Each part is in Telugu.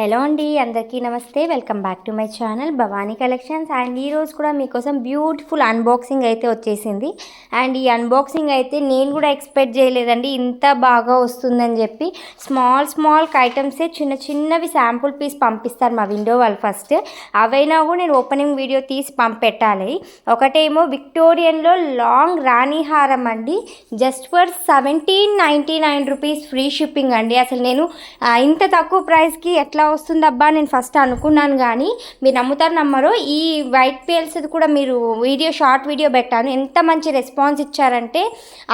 హలో అండి అందరికీ నమస్తే. Welcome back to my channel Bhavani collections. And ఈరోజు కూడా మీకోసం బ్యూటిఫుల్ అన్బాక్సింగ్ అయితే వచ్చేసింది. అండ్ ఈ అన్బాక్సింగ్ అయితే నేను కూడా ఎక్స్పెక్ట్ చేయలేదండి ఇంత బాగా వస్తుందని చెప్పి. స్మాల్ స్మాల్ ఐటమ్సే చిన్న చిన్నవి శాంపుల్ పీస్ పంపిస్తారు మా విండో వాళ్ళు ఫస్ట్. అవైనా కూడా నేను ఓపెనింగ్ వీడియో తీసి పంపెట్టాలి. ఒకటేమో విక్టోరియన్లో లాంగ్ రాణి హారం అండి. Just for seventeen ninety nine rupees free shipping అండి. అసలు నేను ఇంత తక్కువ ప్రైస్కి ఎట్లా వస్తుందబ్బా నేను ఫస్ట్ అనుకున్నాను కానీ మీరు నమ్ముతారు నమ్మరు. ఈ వైట్ పేల్స్ది కూడా మీరు వీడియో షార్ట్ వీడియో పెట్టాను. ఎంత మంచి రెస్పాన్స్ ఇచ్చారంటే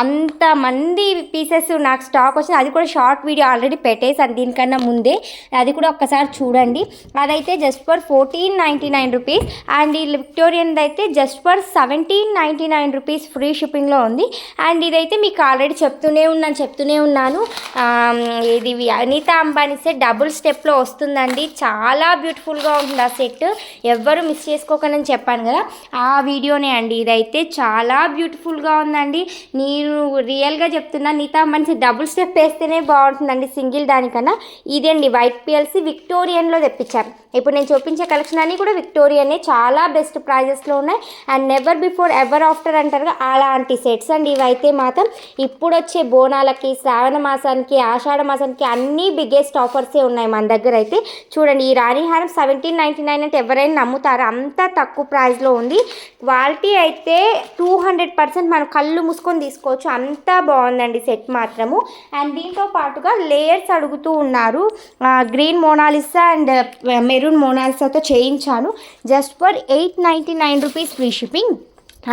అంత మంది పీసెస్ నాకు స్టాక్ వచ్చింది. అది కూడా షార్ట్ వీడియో ఆల్రెడీ పెట్టేసాను దీనికన్నా ముందే. అది కూడా ఒక్కసారి చూడండి. అదైతే just for fourteen ninety nine rupees and ఈ విక్టోరియన్ది అయితే just for seventeen ninety nine rupees free షిప్పింగ్లో ఉంది. అండ్ ఇదైతే మీకు ఆల్రెడీ చెప్తూనే ఉన్నాను చెప్తూనే ఉన్నాను. ఇది అనిత అంబానీ సెట్ డబుల్ స్టెప్లో వస్తుంది. వస్తుందండి. చాలా బ్యూటిఫుల్గా ఉంటుంది ఆ సెట్. ఎవ్వరు మిస్ చేసుకోకని చెప్పాను కదా. ఆ వీడియోనే అండి. ఇదైతే చాలా బ్యూటిఫుల్గా ఉందండి. నేను రియల్గా చెప్తున్నా నీతా మంచి డబుల్ స్టెప్ వేస్తేనే బాగుంటుందండి సింగిల్ దానికన్నా. ఇదండి వైట్ పిఎల్సి విక్టోరియన్లో తెప్పించాను ఇప్పుడు నేను చూపించే కలెక్షన్ అన్నీ కూడా విక్టోరియనే చాలా బెస్ట్ ప్రైజెస్లో ఉన్నాయి. And never before ever after అంటారు అలాంటి సెట్స్ అండి ఇవైతే మాత్రం. ఇప్పుడు వచ్చే బోనాలకి శ్రావణ మాసానికి ఆషాఢ మాసానికి అన్నీ బిగ్గెస్ట్ ఆఫర్సే ఉన్నాయి మన దగ్గర అయితే అయితే చూడండి ఈ రాణిహారం సెవెంటీన్ నైంటీ నైన్ అంటే ఎవరైనా నమ్ముతారు? అంత తక్కువ ప్రైస్లో ఉంది. క్వాలిటీ అయితే టూ హండ్రెడ్ పర్సెంట్ మనం కళ్ళు మూసుకొని తీసుకోవచ్చు. అంత బాగుందండి సెట్ మాత్రము. అండ్ దీంతో పాటుగా లేయర్స్ అడుగుతూ ఉన్నారు. గ్రీన్ మోనాలిసా అండ్ మెరూన్ మోనాలిసాతో చేయించాను. Just for eight ninety nine rupees free shipping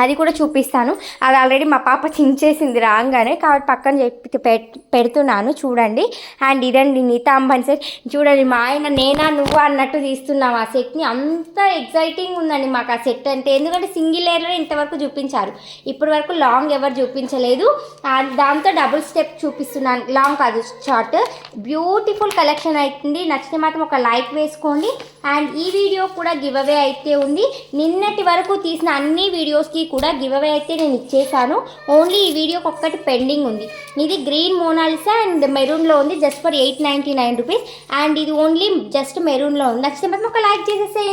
అది కూడా చూపిస్తాను. అది ఆల్రెడీ మా పాప చించేసింది రాగానే కాబట్టి పక్కన చెప్పి పెడుతున్నాను చూడండి. అండ్ ఇదండి నీతా అంబానీ సెట్ చూడండి మా ఆయన నేనా నువ్వు అన్నట్టు తీస్తున్నాం ఆ సెట్ని అంత ఎగ్జైటింగ్ ఉందండి మాకు ఆ సెట్ అంటే. ఎందుకంటే సింగిల్ లేయర్లో ఇంతవరకు చూపించారు. ఇప్పటి వరకు లాంగ్ ఎవరు చూపించలేదు. దాంతో డబుల్ స్టెప్ చూపిస్తున్నాను. లాంగ్ కాదు షార్ట్ బ్యూటిఫుల్ కలెక్షన్ అవుతుంది నచ్చితే మాత్రం ఒక లైక్ వేసుకోండి. అండ్ ఈ వీడియో కూడా గివ్ అవే అయితే ఉంది. నిన్నటి వరకు తీసిన అన్ని వీడియోస్కి కూడా గివ్ అవే అయితే నేను ఇచ్చేసాను. ఓన్లీ ఈ వీడియోకి ఒక్కటి పెండింగ్ ఉంది. ఇది గ్రీన్ మోనాలిసా అండ్ మెరూన్లో ఉంది just for eight ninety nine rupees and ఇది ఓన్లీ జస్ట్ మెరూన్లో ఉంది. నచ్చితే మాత్రం ఒక లైక్ చేసేసేయండి.